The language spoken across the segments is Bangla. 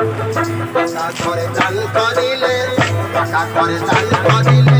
টাকা করে চাল করিলে টাকা করে চাল করিলে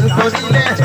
চান করিলে